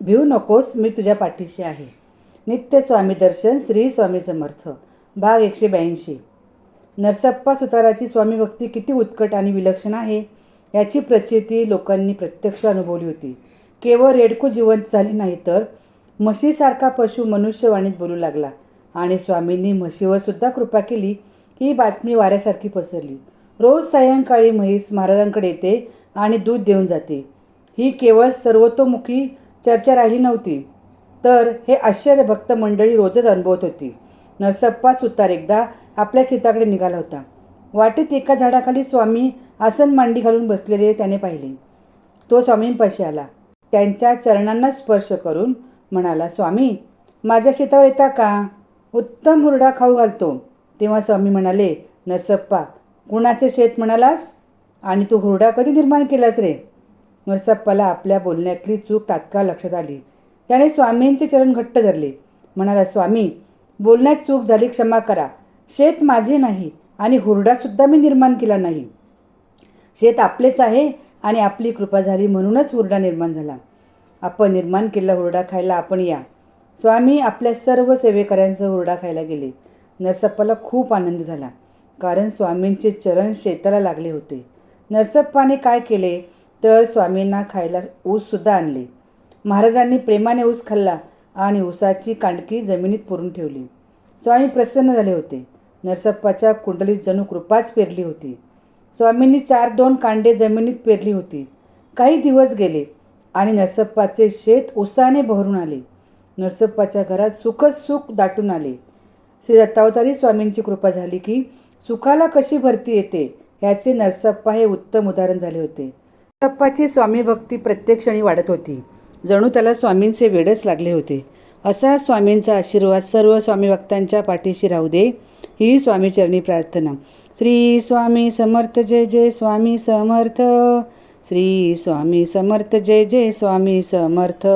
भिऊ नकोस मी तुझ्या पाठीशी आहे. नित्य स्वामी दर्शन श्री स्वामी समर्थ. भाग एकशे ब्याऐंशी. नरसप्पा सुताराची स्वामी भक्ती किती उत्कट आणि विलक्षण आहे. याची प्रचिती लोकांनी प्रत्यक्ष अनुभवली होती. केवळ रेडको जिवंत झाली नाही तर म्हशीसारखा पशु मनुष्यवाणीत बोलू लागला. आणि स्वामींनी म्हशीवर सुद्धा कृपा केली ही बातमी वाऱ्यासारखी पसरली. रोज सायंकाळी म्हैस महाराजांकडे येते आणि दूध देऊन जाते. ही केवळ सर्वतोमुखी चर्चा राहिली नव्हती. तर हे आश्चर्य भक्त मंडळी रोजच अनुभवत होती. नरसप्पा सुतार एकदा आपल्या शेताकडे निघाला होता. वाटेत एका झाडाखाली स्वामी आसन मांडी घालून बसलेले त्याने पाहिले. तो स्वामींपाशी आला. त्यांच्या चरणांना स्पर्श करून म्हणाला स्वामी माझ्या शेतावर येता का? उत्तम हुरडा खाऊ घालतो. तेव्हा स्वामी म्हणाले नरसप्पा कुणाचे शेत म्हणालास? आणि तू हुरडा कधी निर्माण केलास रे? नरसप्पाला आपल्या बोलण्यातली चूक तात्काळ लक्षात आली. त्याने स्वामींचे चरण घट्ट धरले. म्हणाला स्वामी बोलण्यात चूक झाली क्षमा करा. शेत माझे नाही आणि हुरडासुद्धा मी निर्माण केला नाही. शेत आपलेच आहे आणि आपली कृपा झाली म्हणूनच हुरडा निर्माण झाला. आपण निर्माण केलेला हुरडा खायला आपण या. स्वामी आपल्या सर्व सेवेकऱ्यांसह हुरडा खायला गेले. नरसप्पाला खूप आनंद झाला कारण स्वामींचे चरण शेताला लागले होते. नरसप्पाने काय केले? तर स्वामींना खायला ऊससुद्धा आणले. महाराजांनी प्रेमाने ऊस खाल्ला आणि ऊसाची कांडकी जमिनीत पुरून ठेवली. स्वामी प्रसन्न झाले होते. नरसप्पाच्या कुंडलीत जणू कृपाच पेरली होती. स्वामींनी चार दोन कांडे जमिनीत पेरली होती. काही दिवस गेले आणि नरसप्पाचे शेत उसाने बहरून आले. नरसप्पाच्या घरात सुखच सुख दाटून आले. श्री दत्तावतारी स्वामींची कृपा झाली की सुखाला कशी भरती येते ह्याचे नरसप्पा हे उत्तम उदाहरण झाले होते. नरसप्पाची स्वामी भक्ती प्रत्येक क्षणी वाढत होती. जणू त्याला स्वामींचे वेडच लागले होते. असा स्वामींचा आशीर्वाद सर्व स्वामी भक्तांच्या पाठीशी राहू दे ही स्वामीचरणी प्रार्थना. श्री स्वामी समर्थ जय जय स्वामी समर्थ. श्री स्वामी समर्थ जय जय स्वामी समर्थ.